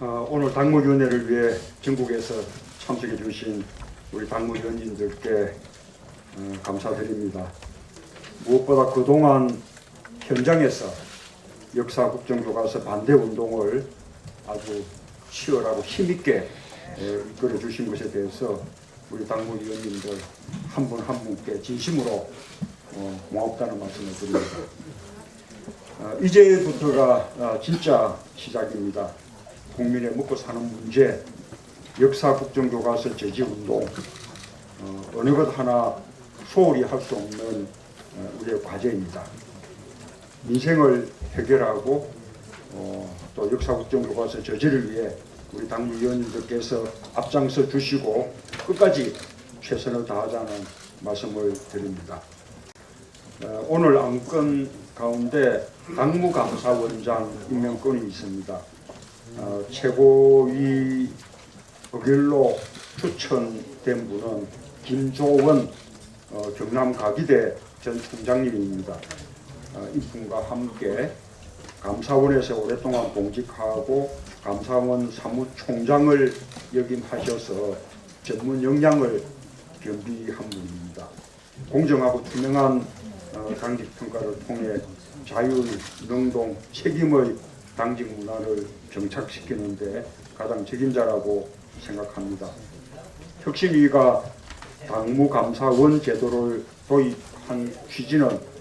어, 오늘 당무위원회를 위해 전국에서 참석해 주신 우리 당무위원님들께 어, 감사드립니다. 무엇보다 그동안 현장에서 역사 국정교과서 반대 운동을 아주 치열하고 힘있게 에, 이끌어 주신 것에 대해서 우리 당무위원님들 한분한 분께 진심으로 어, 고맙다는 말씀을 드립니다. 어, 이제부터가 어, 진짜 시작입니다. 국민의 먹고 사는 문제, 역사 국정교과서 제지 운동, 어, 어느 것 하나 소홀히 할 수 없는 어, 우리의 과제입니다. 민생을 해결하고 어, 또 역사 국정교과서 저지를 위해 우리 당무위원님들께서 앞장서 주시고 끝까지 최선을 다하자는 말씀을 드립니다. 어, 오늘 안건 가운데 당무감사원장 임명권이 있습니다. 어, 최고위 의결로 추천된 분은 김조원 어, 경남 가기대 전 총장님입니다. 어, 이분과 함께 감사원에서 오랫동안 공직하고 감사원 사무총장을 역임하셔서 전문 역량을 겸비한 분입니다. 공정하고 투명한 어, 당직 평가를 통해 자율, 능동, 책임의 당직 문화를 정착시키는데 가장 책임자라고 생각합니다. 혁신위가 당무감사원 제도를 도입한 취지는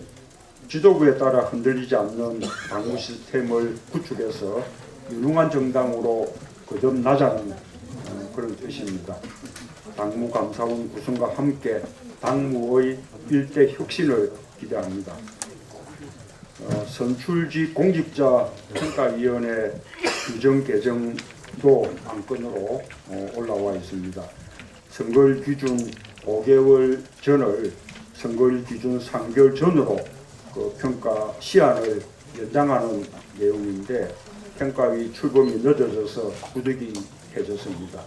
지도부에 따라 흔들리지 않는 당무 시스템을 구축해서 유능한 정당으로 거듭나자는 어, 그런 뜻입니다. 당무 감사원 구성과 함께 당무의 일대 혁신을 기대합니다. 어, 선출직 공직자 평가위원회 규정 개정도 안건으로 어, 올라와 있습니다. 선거일 기준 5개월 전을 선거일 기준 3개월 전으로 그 평가 시한을 연장하는 내용인데 평가위 출범이 늦어져서 부득이해졌습니다.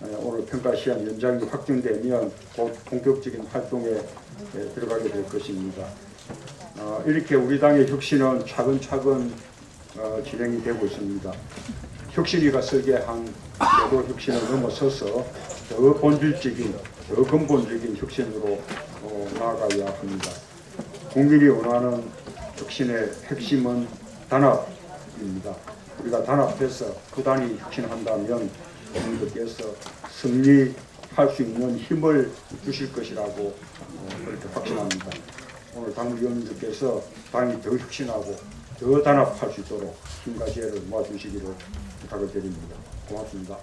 어, 오늘 평가 시한 연장이 확정되면 곧 본격적인 활동에 예, 들어가게 될 것입니다. 어, 이렇게 우리 당의 혁신은 차근차근 어, 진행이 되고 있습니다. 혁신위가 설계한 제도 혁신을 넘어서서 더 본질적인, 더 근본적인 혁신으로 어, 나아가야 합니다. 국민이 원하는 혁신의 핵심은 단합입니다. 우리가 단합해서 부단히 혁신한다면 국민들께서 승리할 수 있는 힘을 주실 것이라고 어, 그렇게 확신합니다. 오늘 당위원님들께서 당이 더 혁신하고 더 단합할 수 있도록 힘과 지혜를 모아주시기를 부탁을 드립니다. 고맙습니다.